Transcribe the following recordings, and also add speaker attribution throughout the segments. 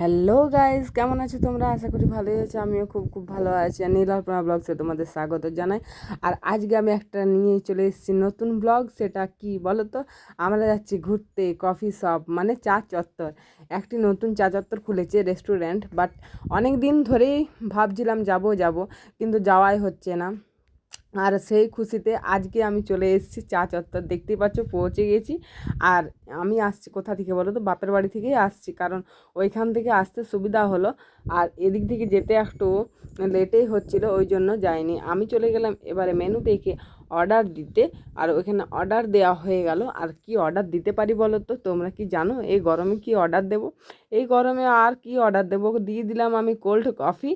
Speaker 1: Hello guys কেমন আছো তোমরা? আশা করি ভালোই আছো। আমিও খুব খুব ভালো আছি। আর নীলাপনা ব্লগসে তোমাদের স্বাগত জানাই। আর আজকে আমি একটা নিয়ে চলে এসেছি নতুন ব্লগ সেটা কি বলো তো আমরা যাচ্ছি ঘুরতে কফি শপ মানে চা চত্বর। একটি নতুন চা চত্বর খুলেছে রেস্টুরেন্ট বাট অনেক দিন ধরেই ভাবছিলাম যাব যাব, কিন্তু যাওয়াই হচ্ছে না। আর সেই খুশিতে আজকে আমি চলে এসেছি, চা চত্বর দেখতেই পাচ্ছ, পৌঁছে গেছি। আর আমি আসছি কোথা থেকে বলো তো? বাপের বাড়ি থেকেই আসছি, কারণ ওইখান থেকে আসতে সুবিধা হলো। আর এদিক থেকে যেতে একটু লেটেই হচ্ছিল, ওই জন্য যাইনি। আমি চলে গেলাম, এবারে মেনু দেখে অর্ডার দিতে। আর ওইখানে অর্ডার দেওয়া হয়ে গেল। আর কি অর্ডার দিতে পারি বলো তো? তোমরা কি জানো? এই গরমে কি অর্ডার দেব? এই গরমে আর কি অর্ডার দেবো? দিয়ে দিলাম আমি কোল্ড কফি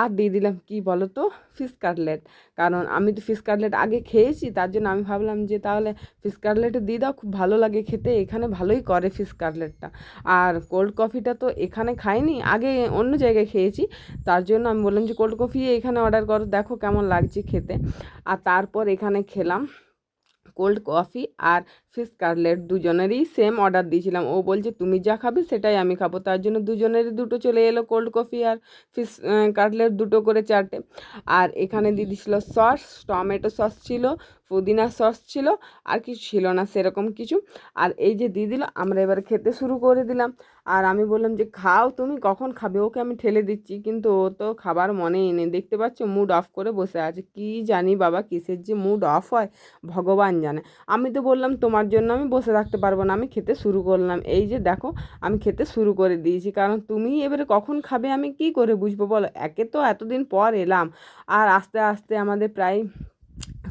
Speaker 1: আর দিয়ে দিলাম কি বলো তো? ফিশ কাটলেট কারণ আমি তো ফিশ কাটলেট আগে খেয়েছি, তার জন্য আমি ভাবলাম যে তাহলে ফিশ কাটলেটে দিয়ে দাও, খুব ভালো লাগে খেতে। এখানে ভালোই করে ফিশ কাটলেটটা আর কোল্ড কফিটা তো এখানে খাইনি, আগে অন্য জায়গায় খেয়েছি। তার জন্য আমি বললাম যে কোল্ড কফি এখানে অর্ডার করো, দেখো কেমন লাগছে খেতে। আর তারপর এখানে খেলাম কোল্ড কফি আর ফিশ কাটলেট দুজনেরই সেম অর্ডার দিয়েছিলাম। ও বলছে তুমি যা খাবে সেটাই আমি খাব। তার জন্য দুজনেরই দুটো চলে এলো কোল্ড কফি আর ফিশ কাটলেট দুটো করে চারটে। আর এখানে দিয়ে দিয়েছিলো সস টমেটো সস ছিল পুদিনা সস ছিল, আর কিছু ছিল না সেরকম কিছু। আর এই যে দিয়ে দিল, আমরা এবার খেতে শুরু করে দিলাম। আর আমি বললাম যে, খাও, তুমি কখন খাবে? ওকে আমি ঠেলে দিচ্ছি। কিন্তু ও তো খাবার মনেই নেই। দেখতে পাচ্ছ, মুড অফ করে বসে আছে। কি জানি বাবা, কিসের যে মুড অফ হয়, ভগবান জানে। আমি তো বললাম, তোমার জন্য আমি বসে থাকতে পারব না, আমি খেতে শুরু করলাম। এই যে দেখো, আমি খেতে শুরু করে দিয়েছি। কারণ তুমি এবারে কখন খাবে, আমি কি করে বুঝব বলো? একে তো এতদিন পর এলাম। আর আস্তে আস্তে আমাদের প্রায়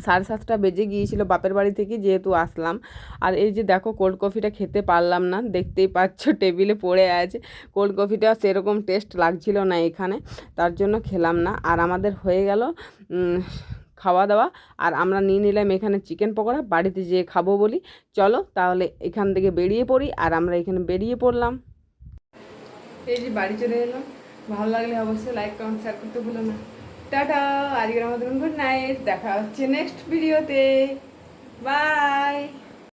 Speaker 1: সাড়ে সাতটা বেজে গিয়েছিল বাপের বাড়ি থেকে যেহেতু আসলাম। আর এই যে দেখো কোল্ড কফিটা খেতে পারলাম না, দেখতেই পাচ্ছ টেবিলে পড়ে আছে। কোল্ড কফিটা সেরকম টেস্ট লাগছিল না এখানে, তার জন্য খেলাম না। আর আমাদের হয়ে গেল খাওয়া দাওয়া। আর আমরা নিয়ে নিলাম এখানে চিকেন পকোড়া, বাড়িতে যেয়ে খাব বলি। চলো তাহলে এখান থেকে বেরিয়ে পড়ি আর আমরা এখানে বেরিয়ে পড়লাম। এই যে বাড়ি চলে এলাম। ভালো লাগলে অবশ্যই লাইক কমেন্ট শেয়ার করতে ভুলো না। টাটা আজকের মতন গুড নাইট দেখা হচ্ছে নেক্সট ভিডিওতে বাই